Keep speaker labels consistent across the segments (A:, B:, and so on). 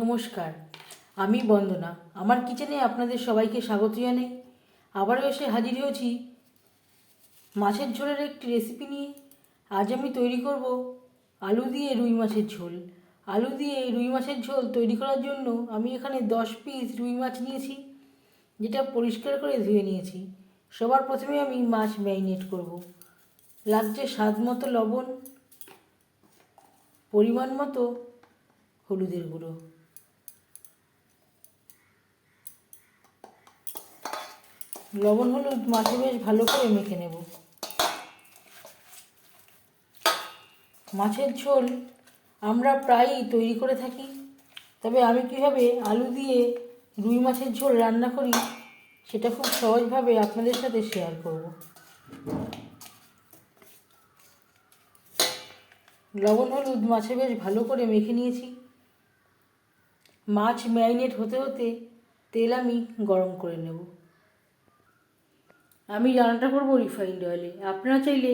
A: নমস্কার, আমি বন্দনা। আমার কিচেনে আপনাদের সবাইকে স্বাগত জানাই। আবারও এসে হাজির হয়েছি মাছের ঝোলের একটি রেসিপি নিয়ে। আজ আমি তৈরি করব আলু দিয়ে রুই মাছের ঝোল। আলু দিয়ে রুই মাছের ঝোল তৈরি করার জন্য আমি এখানে দশ পিস রুই মাছ নিয়েছি, যেটা পরিষ্কার করে ধুয়ে নিয়েছি। সবার প্রথমে আমি মাছ ম্যারিনেট করব। লাগছে স্বাদ মতো লবণ, পরিমাণ মতো হলুদের গুঁড়ো। লবণ, হলুদ মাছে বেশ ভালো করে মেখে নেব। মাছের ঝোল আমরা প্রায়ই তৈরি করে থাকি, তবে আমি কীভাবে আলু দিয়ে রুই মাছের ঝোল রান্না করি সেটা খুব সহজভাবে আপনাদের সাথে শেয়ার করব। লবণ, হলুদ মাছে বেশ ভালো করে মেখে নিয়েছি। মাছ ম্যারিনেট হতে হতে তেল আমি গরম করে নেব। আমি রান্নাটা করব রিফাইন্ড অয়েলে আপনারা চাইলে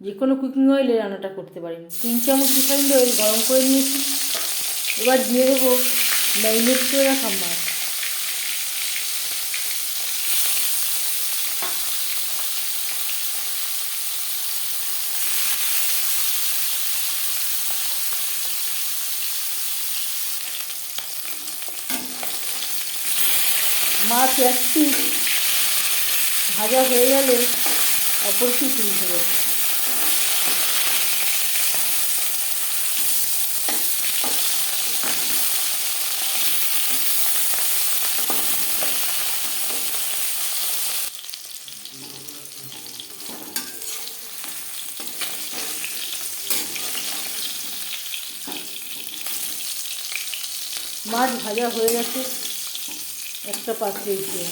A: যে কোনো কুকিং অয়েলে রান্নাটা করতে পারেন। তিন চামচ রিফাইন্ড অয়েল গরম করে নিয়েছি। এবার দিয়ে দেবো ম্যারিনেট করে রাখা মাছ। মাছ এক পিস ভাজা হয়ে গেলে অপর পিস উল্টে দেবো মাছ ভাজা হয়ে গেছে একটা পাত্রে উঠিয়ে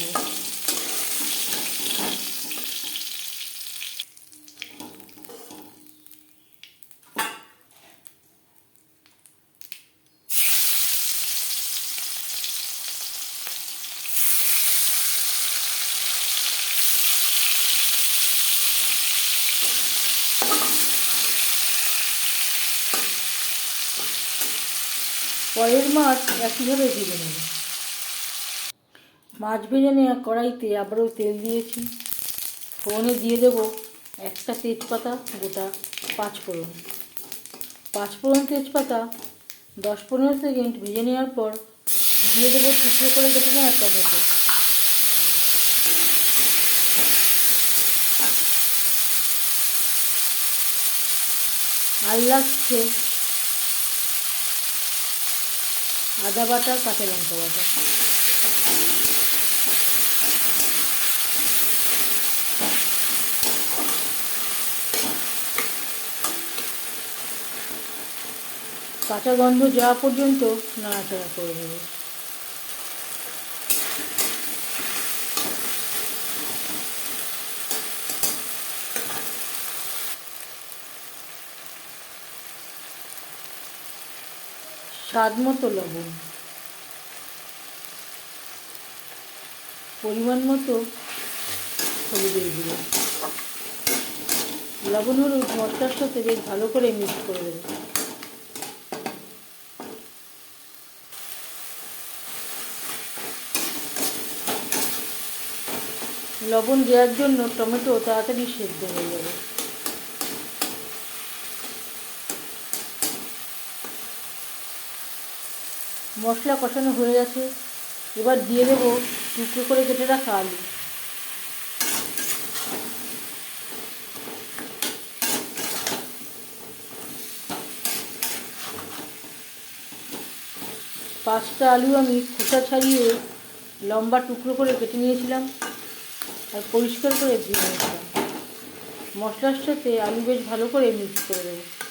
A: পরের মাছ একইভাবে ভেজে নেব। মাছ ভেজে নেওয়া কড়াইতে আবারও তেল দিয়েছি। ফোড়নে দিয়ে দেব একটা তেজপাতা গোটা পাঁচ ফোড়ন। পাঁচ ফোড়ন তেজপাতা দশ পনেরো সেকেন্ড ভেজে নেওয়ার পর দিয়ে দেবো টুকরো করে কেটে নেওয়া টমেটো। আর লাগছে আদা বাটা কাঁচা লঙ্কা বাটা। কাঁচা গন্ধ যাওয়া পর্যন্ত নাড়াচাড়া করে দেবো স্বাদ মতো লবণ। পরিমাণ মতো হলুদের গুঁড়ো লবণ, হলুদ, মশলার সাথে বেশ ভালো করে মিক্স করে দেবো। লবণ দেওয়ার জন্য টমেটো তাড়াতাড়ি সেদ্ধ হয়ে যাবে। মশলা কষানো হয়ে গেছে। এবার দিয়ে দেবো টুকরো করে কেটে রাখা আলু। পাঁচটা আলু আমি খোসা ছাড়িয়ে লম্বা টুকরো করে কেটে নিয়েছিলাম আর পরিষ্কার করে ধুয়ে নিয়েছিলাম। মশলার সাথে আলু বেশ ভালো করে মিক্স করে দেবো।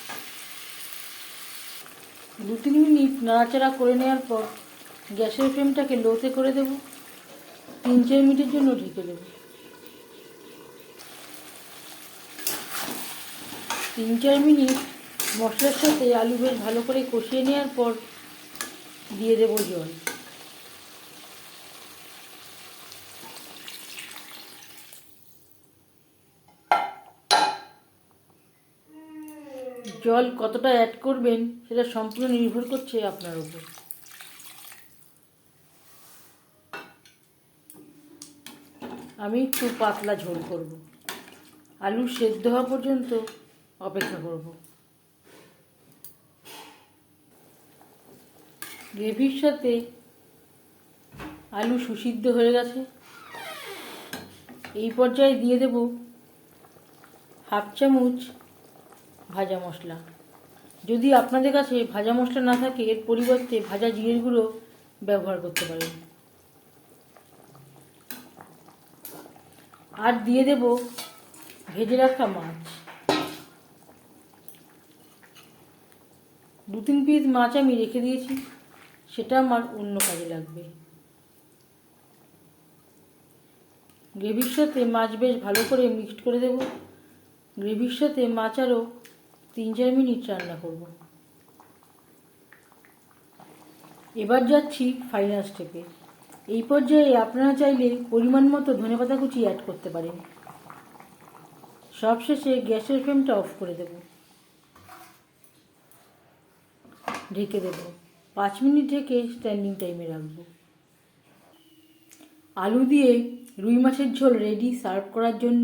A: দু তিন মিনিট নাড়াচাড়া করে নেওয়ার পর গ্যাসের ফ্লেমটাকে লোতে করে দেব। তিন চার মিনিটের জন্য ঢেকে দেব। তিন চার মিনিট মশলার সাথে আলু বেশ ভালো করে কষিয়ে নেওয়ার পর দিয়ে দেবো জল। জল কতটা অ্যাড করবেন, সেটা সম্পূর্ণ নির্ভর করছে আপনার উপর। আমি একটু পাতলা ঝোল করব। আলু সেদ্ধ হওয়া পর্যন্ত অপেক্ষা করব। গ্রেভির সাথে আলু সুসিদ্ধ হয়ে গেছে। এই পর্যায়ে দিয়ে দেব হাফ চামচ ভাজা মশলা। যদি আপনাদের কাছে ভাজা মশলা না থাকে, এর পরিবর্তে ভাজা জিরের গুঁড়ো ব্যবহার করতে পারেন। আর দিয়ে দেব ভেজে রাখা মাছ। দু তিন পিস মাছ আমি রেখে দিয়েছি, সেটা আমার অন্য কাজে লাগবে। গ্রেভির সাথে মাছ বেশ ভালো করে মিক্সড করে দেব। গ্রেভির সাথে মাছ আরও তিন চার মিনিট রান্না করব। এবার যাচ্ছি ফাইনাল স্টেপে এই পর্যায়ে আপনারা চাইলে পরিমাণ মতো ধনেপাতা কুচি অ্যাড করতে পারেন। সবশেষে গ্যাসের ফ্লেমটা অফ করে দেব। ঢেকে দেব। পাঁচ মিনিট ঢেকে স্ট্যান্ডিং টাইমে রাখব। আলু দিয়ে রুই মাছের ঝোল রেডি সার্ভ করার জন্য।